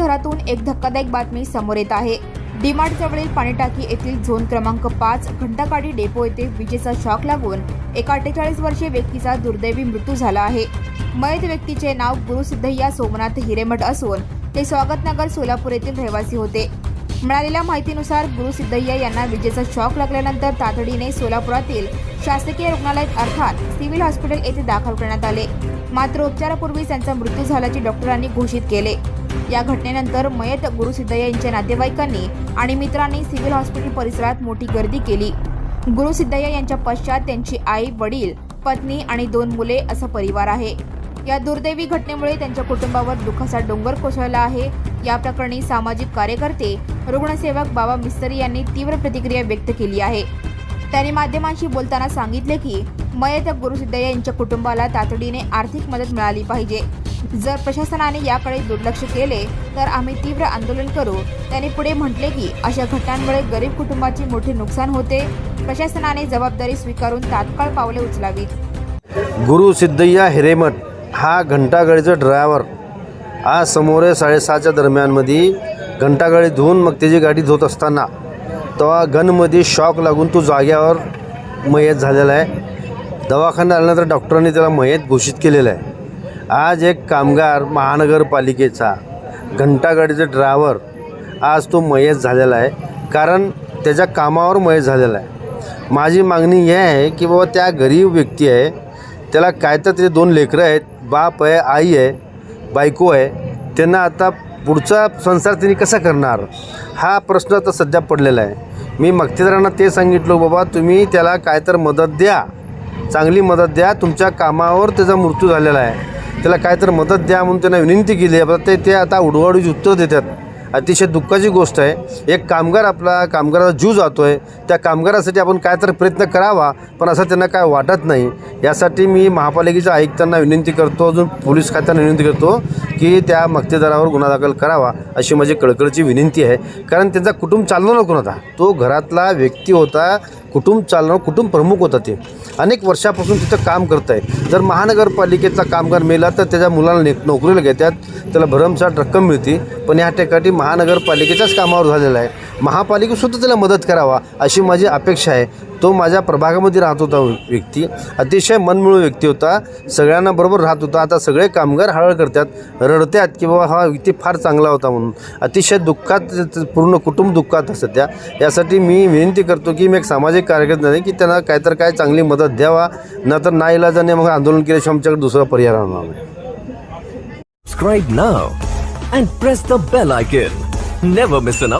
घरातून एक धक्कादायक बातमी समोर येत आहे. डीमार्ट जवळील पाणीटाकी येथील झोन क्रमांक पाच घंटागाडी डेपो येथे विजेचा शॉक लागून एका अठ्ठेचाळीस वर्षीय व्यक्तीचा दुर्दैवी मृत्यू झाला आहे. मयत व्यक्तीचे नाव गुरुसिद्धय्या सोमनाथ हिरेमठ असून ते स्वागतनगर सोलापूर येथील रहिवासी होते. मिळालेल्या माहितीनुसार गुरुसिद्धय्या यांना विजेचा शॉक लागल्यानंतर तातडीने सोलापुरातील शासकीय रुग्णालयात अर्थात सिव्हिल हॉस्पिटल येथे दाखल करण्यात आले. मात्र उपचारापूर्वी त्यांचा मृत्यू झाल्याचे डॉक्टरांनी घोषित केले. या घटनेनंतर मयत गुरुसिद्धय्या यांच्या नातेवाईकांनी आणि मित्रांनी सिव्हिल हॉस्पिटल परिसरात मोठी गर्दी केली. गुरुसिद्धय्या यांच्या पश्चात त्यांची आई वडील पत्नी आणि दोन मुले असा परिवार आहे. या दुर्दैवी घटनेमुळे त्यांच्या कुटुंबावर दुःखाचा डोंगर कोसळला आहे. या प्रकरणी सामाजिक कार्यकर्ते रुग्णसेवक बाबा मिस्त्री यांनी तीव्र प्रतिक्रिया व्यक्त केली आहे. त्यांनी माध्यमांशी बोलताना सांगितले की मयत गुरुसिद्धय्या यांच्या कुटुंबाला तातडीने आर्थिक मदत मिळाली पाहिजे. जर प्रशासनाने याकडे दुर्लक्ष केले तर आम्ही तीव्र आंदोलन करू. त्यांनी पुढे म्हटले की अशा घटनांमुळे गरीब कुटुंबाचे मोठे नुकसान होते. प्रशासनाने जबाबदारी स्वीकारून तात्काळ पावले उचलावीत. गुरु सिद्धय्या हिरेमठ हा घंटागाडीचा ड्रायव्हर. आज समोर साडेसहाच्या दरम्यानमध्ये घंटागाडी धुवून मग त्याची गाडी धुत असताना. तेव्हा गनमध्ये शॉक लागून तो जाग्यावर मयत झालेला आहे. दवाखान्यात आल्यानंतर डॉक्टरांनी त्याला मयत घोषित केलेलं आहे. आज एक कामगार महानगरपालिकेचा घंटागाडीचा ड्रायव्हर आज तो मयत झालेला आहे. कारण त्याच्या कामावर मयत झालेला आहे. माझी मागणी ही आहे की बाबा त्या गरीब व्यक्ती आहे त्याला काय तर त्याचे दोन लेकरं आहेत बाप आहे आई आहे बायको आहे त्यांना आता पुढचा संसार त्यांनी कसा करणार? हा प्रश्न आता सध्या पडलेला आहे. मी मक्तेदारांना ते सांगितलं बाबा तुम्ही त्याला काय तर मदत द्या. चांगली मदत द्या तुमच्या कामावर त्याचा मृत्यू झालेला आहे. त्याला काय तर मदत द्या म्हणून त्यांना विनंती केली आहे. ते ते आता उडवाडीची उत्तर देतात. अतिशय दुःखाची गोष्ट आहे. एक कामगार आपला कामगाराचा जीव जातो आहे त्या कामगारासाठी आपण काय तर प्रयत्न करावा पण असं त्यांना काय वाटत नाही. यासाठी मी महापालिकेच्या आयुक्तांना विनंती करतो अजून पोलीस खात्यांना विनंती करतो की त्या मक्तेदारावर गुन्हा दाखल करावा अशी माझी कळकळची विनंती आहे. कारण त्यांचा कुटुंब चालवणार कोण होता? तो घरातला व्यक्ती होता कुटुंब चालवणार कुटुंब प्रमुख होता ते. अनेक वर्षापासून तिथं काम करत आहे जर महानगरपालिकेतला कामगार मेला तर त्याच्या मुलाला ने नोकरीला घेतात त्याला भरमसाठ रक्कम मिळते. पण ह्या ठिकाणी महानगरपालिकेच्याच कामावर झालेला आहे. महापालिकेसुद्धा त्याला मदत करावा अशी माझी अपेक्षा आहे. तो माझ्या प्रभागामध्ये राहत होता व्यक्ती. अतिशय मनमिळू व्यक्ती होता. सगळ्यांना बरोबर राहत होता. आता सगळे कामगार हळहळ करतात रडतात की बाबा हा व्यक्ती फार चांगला होता म्हणून. अतिशय दुःखात पूर्ण कुटुंब दुःखात सध्या. यासाठी मी विनंती करतो की मी एक सामाजिक कार्यकर्ता नाही की त्यांना काहीतर काय चांगली मदत द्यावा. नाहीतर ना इलाजाने मग आंदोलन केल्याशिवाय आमच्याकडे दुसरा पर्याय राहणार नाही. Subscribe now and press the bell icon. Never miss an